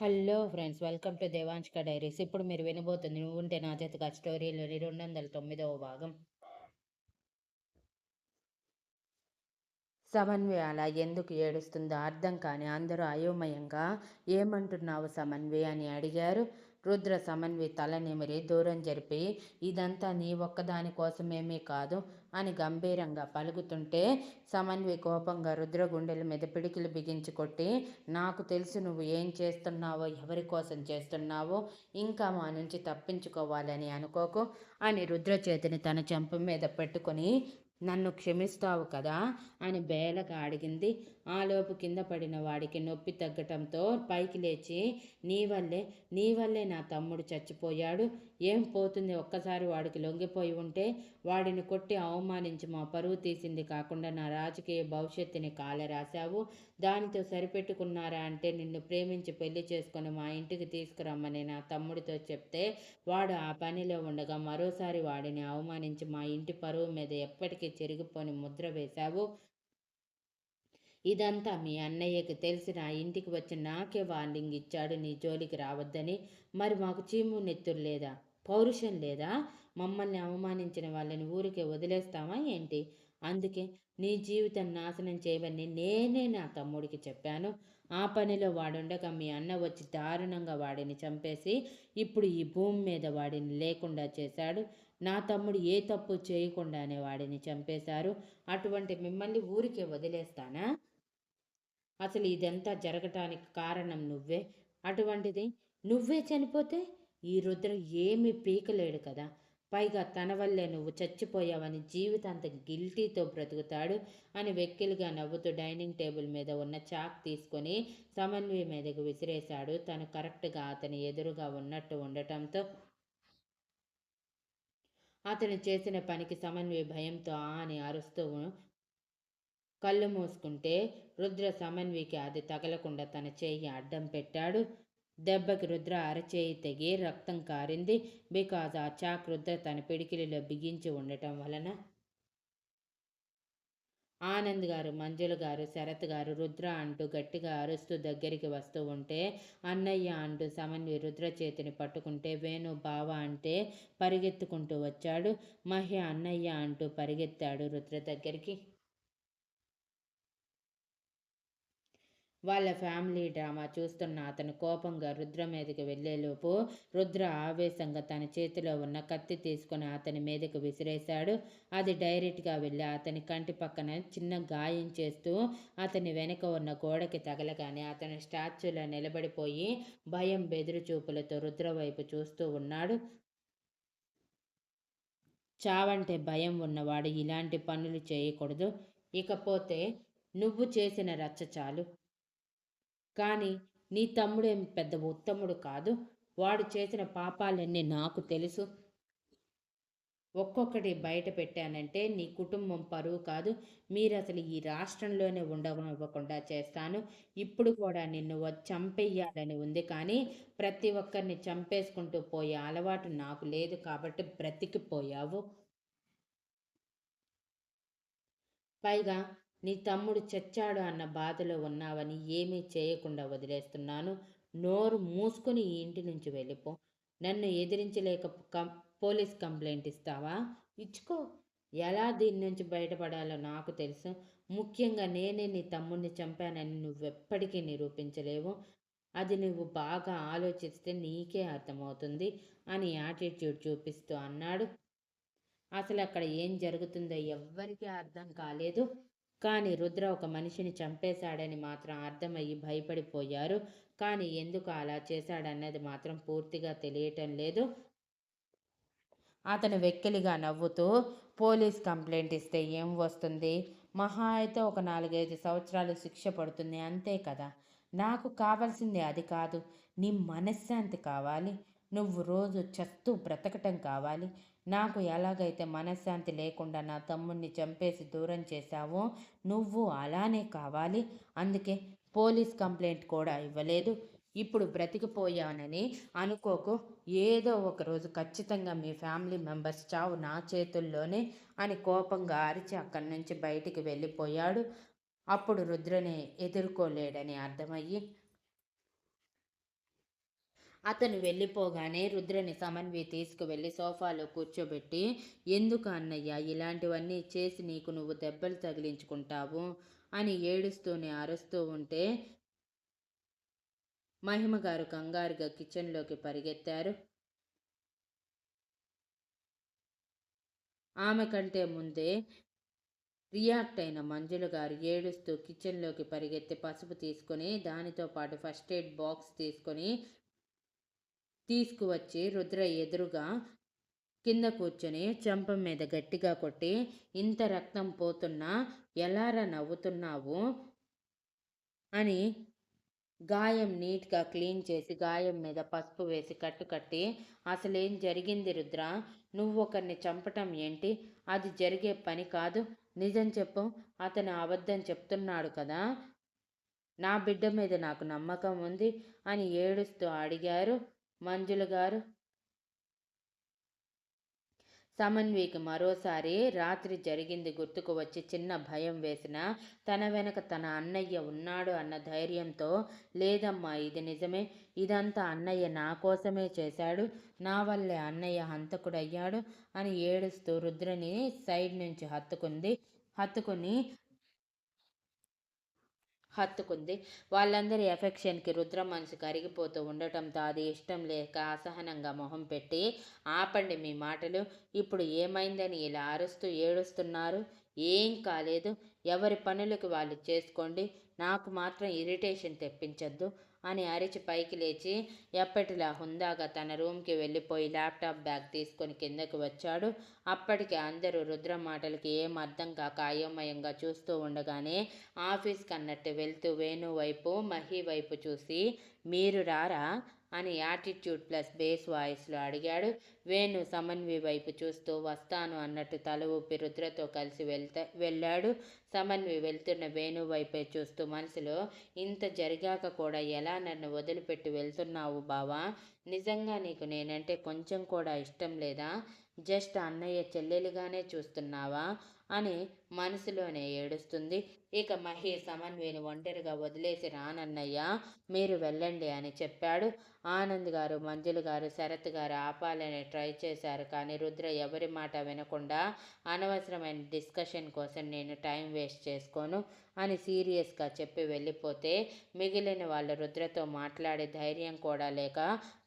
Hello friends welcome to Devanshika diaries. ఇప్పుడు మీరు వినబోతుంది నువ్వుంటే నా చేతిగా స్టోరీలోని రెండు వందల తొమ్మిదవ భాగం. సమన్వి అలా ఎందుకు ఏడుస్తుందో అర్థం కాని అందరూ అయోమయంగా ఏమంటున్నావు సమన్వయ అని అడిగారు. రుద్ర సమన్వి తల నిమిరి దూరం జరిపి ఇదంతా నీ ఒక్కదాని కోసమేమీ కాదు. అని గంభీరంగా పలుకుతుంటే సమన్వి కోపంగా రుద్ర గుండెల మీద పిడికిలు బిగించి కొట్టి నాకు తెలుసు నువ్వు ఏం చేస్తున్నావో ఎవరి కోసం చేస్తున్నావో ఇంకా మా నుంచి తప్పించుకోవాలని అనుకోకు అని రుద్ర చేతిని తన చెంప మీద పెట్టుకొని నన్ను క్షమిస్తావు కదా అని బేలగా అడిగింది. ఆలోపు కింద పడిన వాడికి నొప్పి తగ్గటంతో పైకి లేచి నీ వల్లే నీ వల్లే నా తమ్ముడు చచ్చిపోయాడు. ఏం పోతుంది? ఒక్కసారి వాడికి లొంగిపోయి ఉంటే వాడిని కొట్టి అవమానించి మా పరువు తీసింది కాకుండా నా రాజకీయ భవిష్యత్తుని కాలరాశావు. దానితో సరిపెట్టుకున్నారా అంటే నిన్ను ప్రేమించి పెళ్ళి చేసుకుని మా ఇంటికి తీసుకురమ్మని నా తమ్ముడితో చెప్తే వాడు ఆ పనిలో ఉండగా మరోసారి వాడిని అవమానించి మా ఇంటి పరువు మీద ఎప్పటికీ చెరిగిపోని ముద్ర వేశావు. ఇదంతా మీ అన్నయ్యకి తెలిసి నా ఇంటికి వచ్చి నాకే వార్నింగ్ ఇచ్చాడు. నీ జోలికి రావద్దని. మరి మాకు చీము నెత్తురు లేదా? పౌరుషం లేదా? మమ్మల్ని అవమానించిన వాళ్ళని ఊరికే వదిలేస్తామా ఏంటి? అందుకే నీ జీవితం నాశనం చేయవని నేనే నా తమ్ముడికి చెప్పాను. ఆ పనిలో వాడుండగా మీ అన్న వచ్చి దారుణంగా వాడిని చంపేసి ఇప్పుడు ఈ భూమి మీద వాడిని లేకుండా చేశాడు. నా తమ్ముడు ఏ తప్పు చేయకుండానే వాడిని చంపేశారు. అటువంటి మిమ్మల్ని ఊరికే వదిలేస్తానా? అసలు ఇదంతా జరగటానికి కారణం నువ్వే. అటువంటిది నువ్వే చనిపోతే ఈ రుద్ర ఏమీ పీకలేడు కదా. పైగా తన వల్లే నువ్వు చచ్చిపోయావని జీవితాంతం గిల్టీతో బ్రతుకుతాడు అని వెక్కిలుగా నవ్వుతూ డైనింగ్ టేబుల్ మీద ఉన్న చాక్ తీసుకొని సమన్వయ మీదకు విసిరేశాడు. తను కరెక్ట్గా అతని ఎదురుగా ఉన్నట్టు ఉండటంతో అతను చేసిన పనికి సమన్వయ భయంతో ఆ అని అరుస్తూ కళ్ళు మూసుకుంటే రుద్ర సమన్వికి అది తగలకుండా తన చేయి అడ్డం పెట్టాడు. దెబ్బకి రుద్ర అరచేయి తెగి రక్తం కారింది. బికాజ్ ఆ చాక్ రుద్ర తన పిడికిలిలో బిగించి ఉండటం వలన. ఆనంద్ గారు మంజుల గారు శరత్ గారు రుద్ర అంటూ గట్టిగా అరుస్తూ దగ్గరికి వస్తూ ఉంటే అన్నయ్య అంటూ సమన్వి రుద్ర చేతిని పట్టుకుంటే వేణు బావ అంటే పరిగెత్తుకుంటూ వచ్చాడు. మహ్య అన్నయ్య అంటూ పరిగెత్తాడు రుద్ర దగ్గరికి. వాళ్ళ ఫ్యామిలీ డ్రామా చూస్తున్న అతను కోపంగా రుద్ర మీదకి వెళ్ళేలోపు రుద్ర ఆవేశంగా తన చేతిలో ఉన్న కత్తి తీసుకుని అతని మీదకు విసిరేశాడు. అది డైరెక్ట్గా వెళ్ళి అతని కంటి పక్కన చిన్న గాయం చేస్తూ అతని వెనుక ఉన్న గోడకి తగలగానే అతని స్టాచ్యూలో నిలబడిపోయి భయం బెదురు చూపులతో రుద్ర వైపు చూస్తూ ఉన్నాడు. చావంటే భయం ఉన్నవాడు ఇలాంటి పనులు చేయకూడదు. ఇకపోతే నువ్వు చేసిన రచ్చ చాలు. కానీ నీ తమ్ముడేం పెద్ద ఉత్తముడు కాదు. వాడు చేసిన పాపాలన్నీ నాకు తెలుసు. ఒక్కొక్కటి బయట పెట్టానంటే నీ కుటుంబం పరువు కాదు. మీరు అసలు ఈ రాష్ట్రంలోనే ఉండనివ్వకుండా చేస్తాను. ఇప్పుడు కూడా నిన్ను చంపేయాలని ఉంది కానీ ప్రతి ఒక్కరిని చంపేసుకుంటూ పోయే అలవాటు నాకు లేదు కాబట్టి బ్రతికిపోయావు. పైగా నీ తమ్ముడు చచ్చాడు అన్న బాధలో ఉన్నావని ఏమీ చేయకుండా వదిలేస్తున్నాను. నోరు మూసుకొని ఈ ఇంటి నుంచి వెళ్ళిపో. నన్ను ఎదిరించలేక పోలీస్ కంప్లైంట్ ఇస్తావా? ఇచ్చుకో. ఎలా దీని నుంచి బయటపడాలో నాకు తెలుసు. ముఖ్యంగా నేనే నీ తమ్ముడిని చంపానని నువ్వెప్పటికీ నిరూపించలేవు. అది నువ్వు బాగా ఆలోచిస్తే నీకే అర్థమవుతుంది అని యాటిట్యూడ్ చూపిస్తూ అన్నాడు. అసలు అక్కడ ఏం జరుగుతుందో ఎవ్వరికీ అర్థం కాలేదు. కానీ రుద్ర ఒక మనిషిని చంపేశాడని మాత్రం అర్థమయ్యి భయపడిపోయారు. కానీ ఎందుకు అలా చేశాడన్నది మాత్రం పూర్తిగా తెలియటం లేదు. అతను వెక్కిలిగా నవ్వుతూ పోలీస్ కంప్లైంట్ ఇస్తే ఏం వస్తుంది? మహా అయితే ఒక నాలుగైదు సంవత్సరాలు శిక్ష పడుతుంది అంతే కదా. నాకు కావాల్సింది అది కాదు. నీ మనశ్శాంతి కావాలి. నువ్వు రోజు చస్తూ బ్రతకటం కావాలి. నాకు ఎలాగైతే మనశ్శాంతి లేకుండా నా తమ్ముడిని చంపేసి దూరం చేశావో నువ్వు అలానే కావాలి. అందుకే పోలీస్ కంప్లైంట్ కూడా ఇవ్వలేదు. ఇప్పుడు బ్రతికిపోయానని అనుకోకు. ఏదో ఒకరోజు ఖచ్చితంగా మీ ఫ్యామిలీ మెంబర్స్ చావు నా చేతుల్లోనే అని కోపంగా అరిచి అక్కడి నుంచి బయటికి వెళ్ళిపోయాడు. అప్పుడు రుద్రని ఎదుర్కోలేడని అర్థమయ్యి అతను వెళ్ళిపోగానే రుద్రని సమన్వి తీసుకువెళ్ళి సోఫాలో కూర్చోబెట్టి ఎందుకు అన్నయ్య ఇలాంటివన్నీ చేసి నీకు నువ్వు దెబ్బలు తగిలించుకుంటావు? అని ఏడుస్తూనే అరుస్తూ ఉంటే మహిమ గారు కంగారుగా కిచెన్లోకి పరిగెత్తారు. ఆమె కంటే ముందే రియాక్ట్ అయిన మంజుల గారు ఏడుస్తూ కిచెన్లోకి పరిగెత్తి పసుపు తీసుకొని దానితో పాటు ఫస్ట్ ఎయిడ్ బాక్స్ తీసుకొని తీసుకువచ్చి రుద్ర ఎదురుగా కింద కూర్చొని చెంప మీద గట్టిగా కొట్టి ఇంత రక్తం పోతున్నా ఎలారా నవ్వుతున్నావు అని గాయం నీట్గా క్లీన్ చేసి గాయం మీద పసుపు వేసి కట్టు కట్టి అసలేం జరిగింది రుద్ర? నువ్వు ఒకరిని చంపటం ఏంటి? అది జరిగే పని కాదు. నిజం చెప్పు. అతను అబద్ధం చెప్తున్నాడు కదా? నా బిడ్డ మీద నాకు నమ్మకం ఉంది అని ఏడుస్తూ అడిగారు మంజుల గారు. సమన్వికి మరోసారి రాత్రి జరిగింది గుర్తుకు వచ్చి చిన్న భయం వేసిన తన వెనక తన అన్నయ్య ఉన్నాడు అన్న ధైర్యంతో లేదమ్మా ఇది నిజమే. ఇదంతా అన్నయ్య నా కోసమే చేశాడు. నా వల్లే అన్నయ్య హంతకుడయ్యాడు అని ఏడుస్తూ రుద్రని సైడ్ నుంచి హత్తుకుంది. హత్తుకుని హత్తుకుంది. వాళ్ళందరి ఎఫెక్షన్కి రుద్ర మనసు కరిగిపోతూ ఉండటంతో అది ఇష్టం లేక అసహనంగా మొహం పెట్టి ఆపండి మీ మాటలు ఇప్పుడు ఏమైందని ఇలా అరుస్తూ ఏడుస్తున్నారు? ఏం కాలేదు. ఎవరి పనులకు వాళ్ళు చేసుకోండి. నాకు మాత్రం ఇరిటేషన్ తెప్పించొద్దు అని అరిచి పైకి లేచి ఎప్పటిలా హుందాగా తన రూమ్కి వెళ్ళిపోయి ల్యాప్టాప్ బ్యాగ్ తీసుకొని కిందకు వచ్చాడు. అప్పటికి అందరూ రుద్ర మాటలకి ఏం అర్థం కాక అయోమయంగా చూస్తూ ఉండగానే ఆఫీస్కి అన్నట్టు వెళ్తూ వేణు వైపు మహి వైపు చూసి మీరు రారా? అని యాటిట్యూడ్ ప్లస్ బేస్ వాయిస్లో అడిగాడు. వేణు సమన్వి వైపు చూస్తూ వస్తాను అన్నట్టు తల ఊపి రుద్రతో కలిసి వెళ్తా వెళ్ళాడు. సమన్వి వెళ్తున్న వేణు వైపే చూస్తూ మనసులో ఇంత జరిగాక కూడా ఎలా నన్ను వదిలిపెట్టి వెళ్తున్నావు బావా? నిజంగా నీకు నేనంటే కొంచెం కూడా ఇష్టం లేదా? జస్ట్ అన్నయ్య చెల్లెలుగానే చూస్తున్నావా? అని మనసులోనే ఏడుస్తుంది. ఇక మహి సమన్విని ఒంటరిగా వదిలేసి రానన్నయ్య మీరు వెళ్ళండి అని చెప్పాడు. ఆనంద్ గారు మంజులు గారు శరత్ గారు ఆపాలని ట్రై చేశారు. కానీ రుద్ర ఎవరి మాట వినకుండా అనవసరమైన డిస్కషన్ కోసం నేను టైం వేస్ట్ చేసుకోను అని సీరియస్గా చెప్పి వెళ్ళిపోతే మిగిలిన వాళ్ళు రుద్రతో మాట్లాడే ధైర్యం కూడా లేక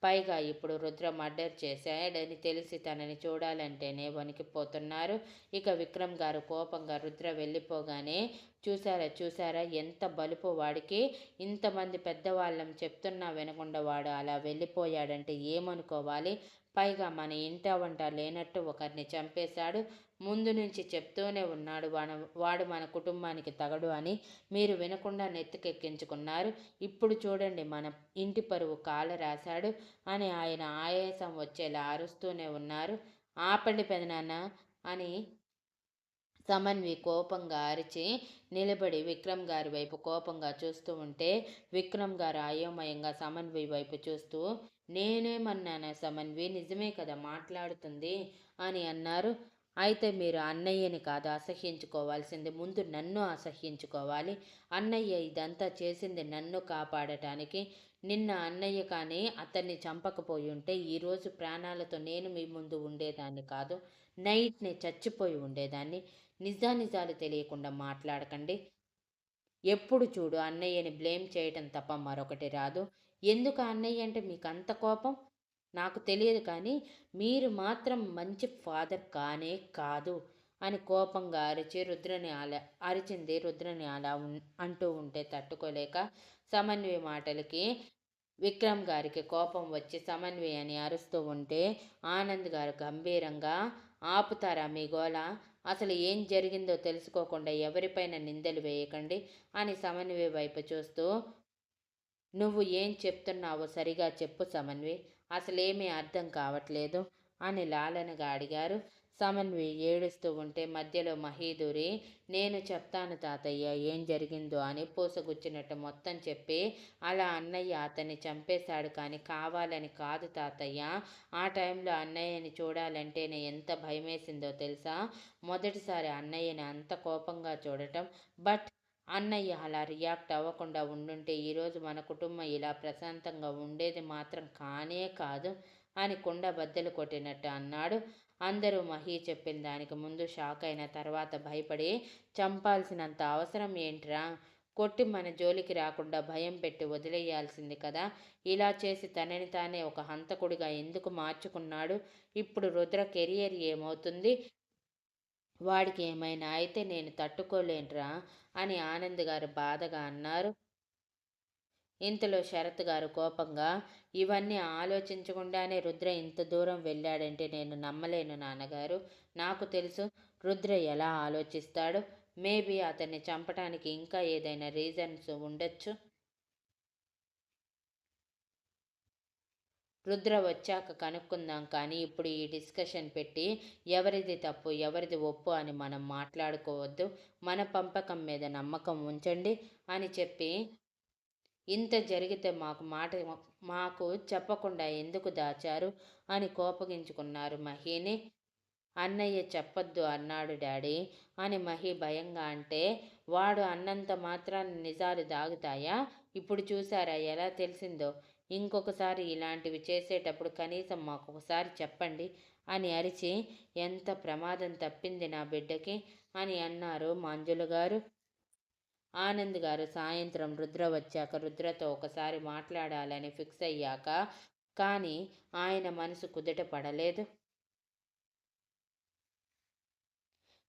పైగా ఇప్పుడు రుద్ర మర్డర్ చేశాడని తెలిసి తనని చూడాలంటేనే వణికిపోతున్నారు. ఇక విక్రమ్ గారు కోపంగా రుద్ర వెళ్ళిపోగానే చూసారా చూసారా ఎంత బలుపు వాడికి ఇంతమంది పెద్దవాళ్ళం చెప్తున్నా వినకుండా వాడు అలా వెళ్ళిపోయాడంటే ఏమనుకోవాలి? పైగా మన ఇంట వంట లేనట్టు ఒకరిని చంపేశాడు. ముందు నుంచి చెప్తూనే ఉన్నాడు మన వాడు మన కుటుంబానికి తగడు అని మీరు వినకుండా నెత్తికెక్కించుకున్నారు. ఇప్పుడు చూడండి మన ఇంటి పరువు కాల రాశాడు అని ఆయన ఆయాసం వచ్చేలా అరుస్తూనే ఉన్నారు. ఆపండి పెదనాన్న అని సమన్వి కోపంగా అరిచి నిలబడి విక్రమ్ గారి వైపు కోపంగా చూస్తూ ఉంటే విక్రమ్ గారు అయోమయంగా సమన్వి వైపు చూస్తూ నేనేమన్నానా సమన్వి? నిజమే కదా మాట్లాడుతుంది అని అన్నారు. అయితే మీరు అన్నయ్యని కాదు అసహ్యించుకోవాల్సింది. ముందు నన్ను అసహ్యించుకోవాలి. అన్నయ్య ఇదంతా చేసింది నన్ను కాపాడటానికి. నిన్న అన్నయ్య కానీ అతన్ని చంపకపోయి ఉంటే ఈరోజు ప్రాణాలతో నేను మీ ముందు ఉండేదాన్ని కాదు. నైట్ని చచ్చిపోయి ఉండేదాన్ని. నిజానిజాలు తెలియకుండా మాట్లాడకండి. ఎప్పుడు చూడు అన్నయ్యని బ్లేమ్ చేయటం తప్ప మరొకటి రాదు. ఎందుకు అన్నయ్య అంటే మీకు అంత కోపం? నాకు తెలియదు కానీ మీరు మాత్రం మంచి ఫాదర్ కానే కాదు అని కోపంగా అరిచి రుద్రని అలా అరిచింది రుద్రని అలా అంటూ ఉంటే తట్టుకోలేక సమన్వయ మాటలకి విక్రమ్ గారికి కోపం వచ్చి సమన్వయ అని అరుస్తూ ఉంటే ఆనంద్ గారు గంభీరంగా ఆపుతారా మీ గోల అసలు ఏం జరిగిందో తెలుసుకోకుండా ఎవరిపైన నిందలు వేయకండి అని సమన్వి వైపు చూస్తూ నువ్వు ఏం చెప్తున్నావో సరిగా చెప్పు సమన్వి అసలేమీ అర్థం కావట్లేదు అని లాలనగా అడిగారు. సమన్వి ఏడుస్తూ ఉంటే మధ్యలో మహీదూరి నేను చెప్తాను తాతయ్య ఏం జరిగిందో అని పూసగుచ్చినట్టు మొత్తం చెప్పి అలా అన్నయ్య అతన్ని చంపేశాడు కానీ కావాలని కాదు తాతయ్య. ఆ టైంలో అన్నయ్యని చూడాలంటేనే ఎంత భయమేసిందో తెలుసా? మొదటిసారి అన్నయ్యని అంత కోపంగా చూడటం. బట్ అన్నయ్య అలా రియాక్ట్ అవ్వకుండా ఉండుంటే ఈరోజు మన కుటుంబం ఇలా ప్రశాంతంగా ఉండేది మాత్రం కానే కాదు. అని కుండ బద్దలు కొట్టినట్టు అన్నాడు. అందరూ మహి చెప్పిన దానికి ముందు షాక్ అయిన తర్వాత భయపడి చంపాల్సినంత అవసరం ఏంట్రా? కొట్టి మన జోలికి రాకుండా భయం పెట్టి వదిలేయాల్సింది కదా. ఇలా చేసి తనని తానే ఒక హంతకుడిగా ఎందుకు మార్చుకున్నాడు? ఇప్పుడు రుద్ర కెరియర్ ఏమవుతుంది? వాడికి ఏమైనా అయితే నేను తట్టుకోలేనురా అని ఆనంద్ గారు బాధగా అన్నారు. ఇంతలో శరత్ గారు కోపంగా ఇవన్నీ ఆలోచించకుండానే రుద్ర ఇంత దూరం వెళ్ళాడంటే నేను నమ్మలేను నాన్నగారు. నాకు తెలుసు రుద్ర ఎలా ఆలోచిస్తాడు. మేబీ అతన్ని చంపడానికి ఇంకా ఏదైనా రీజన్స్ ఉండొచ్చు. రుద్ర వచ్చాక కనుక్కుందాం కానీ ఇప్పుడు ఈ డిస్కషన్ పెట్టి ఎవరిది తప్పు ఎవరిది ఒప్పు అని మనం మాట్లాడుకోవద్దు. మన పంపకం మీద నమ్మకం ఉంచండి అని చెప్పి ఇంత జరిగితే మాకు మాట మాకు చెప్పకుండా ఎందుకు దాచారు? అని కోపగించుకున్నారు మహిని. అన్నయ్య చెప్పొద్దు అన్నాడు డాడీ. అని మహి భయంగా అంటే వాడు అన్నంత మాత్రాన్ని నిజాలు దాగుతాయా? ఇప్పుడు చూసారా ఎలా తెలిసిందో? ఇంకొకసారి ఇలాంటివి చేసేటప్పుడు కనీసం మాకు ఒకసారి చెప్పండి అని అరిచి ఎంత ప్రమాదం తప్పింది నా బిడ్డకి? అని అన్నారు మంజులు గారు. ఆనంద్ గారు సాయంత్రం రుద్ర వచ్చాక రుద్రతో ఒకసారి మాట్లాడాలని ఫిక్స్ అయ్యాక కానీ ఆయన మనసు కుదుట పడలేదు.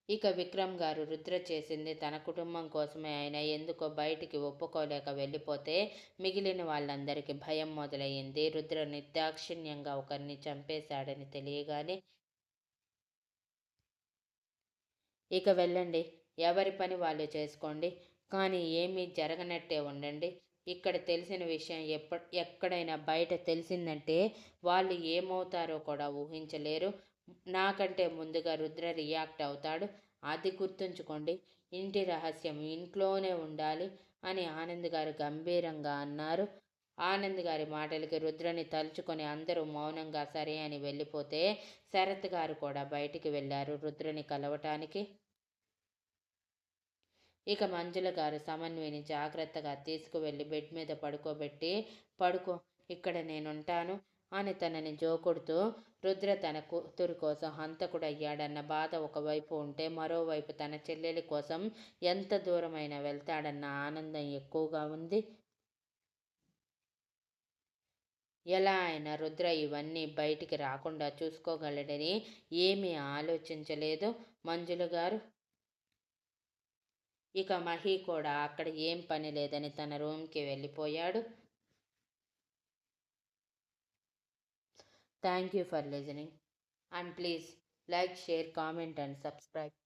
ఇక విక్రమ్ గారు రుద్ర చేసింది తన కుటుంబం కోసమే ఆయన ఎందుకో బయటికి ఒప్పుకోలేక వెళ్ళిపోతే మిగిలిన వాళ్ళందరికీ భయం మొదలయ్యింది. రుద్ర నిర్దాక్షిణ్యంగా ఒకరిని చంపేశాడని తెలియగానే ఇక వెళ్ళండి. ఎవరి పని వాళ్ళు చేసుకోండి. కానీ ఏమీ జరగనట్టే ఉండండి. ఇక్కడ తెలిసిన విషయం ఎప్ప ఎక్కడైనా బయట తెలిసిందంటే వాళ్ళు ఏమవుతారో కూడా ఊహించలేరు. నాకంటే ముందుగా రుద్ర రియాక్ట్ అవుతాడు. అది గుర్తుంచుకోండి. ఇంటి రహస్యం ఇంట్లోనే ఉండాలి అని ఆనంద్ గారు గంభీరంగా అన్నారు. ఆనంద్ గారి మాటలకి రుద్రని తలుచుకొని అందరూ మౌనంగా సరే అని వెళ్ళిపోతే శరత్ గారు కూడా బయటికి వెళ్ళారు రుద్రని కలవటానికి. ఇక మంజుల గారు సమన్విని జాగ్రత్తగా తీసుకువెళ్ళి బెడ్ మీద పడుకోబెట్టి పడుకో ఇక్కడ నేనుంటాను అని తనని జోకొడుతూ రుద్ర తన కూతురు కోసం హంతకుడయ్యాడన్న బాధ ఒకవైపు ఉంటే మరోవైపు తన చెల్లెలి కోసం ఎంత దూరమైనా వెళ్తాడన్న ఆనందం ఎక్కువగా ఉంది. ఎలా అయినా రుద్ర ఇవన్నీ బయటికి రాకుండా చూసుకోగలడని ఏమీ ఆలోచించలేదు మంజుల గారు. ఇక మహి కూడా అక్కడ ఏం పని లేదని తన రూమ్కి వెళ్ళిపోయాడు. Thank you for listening and please like share comment and subscribe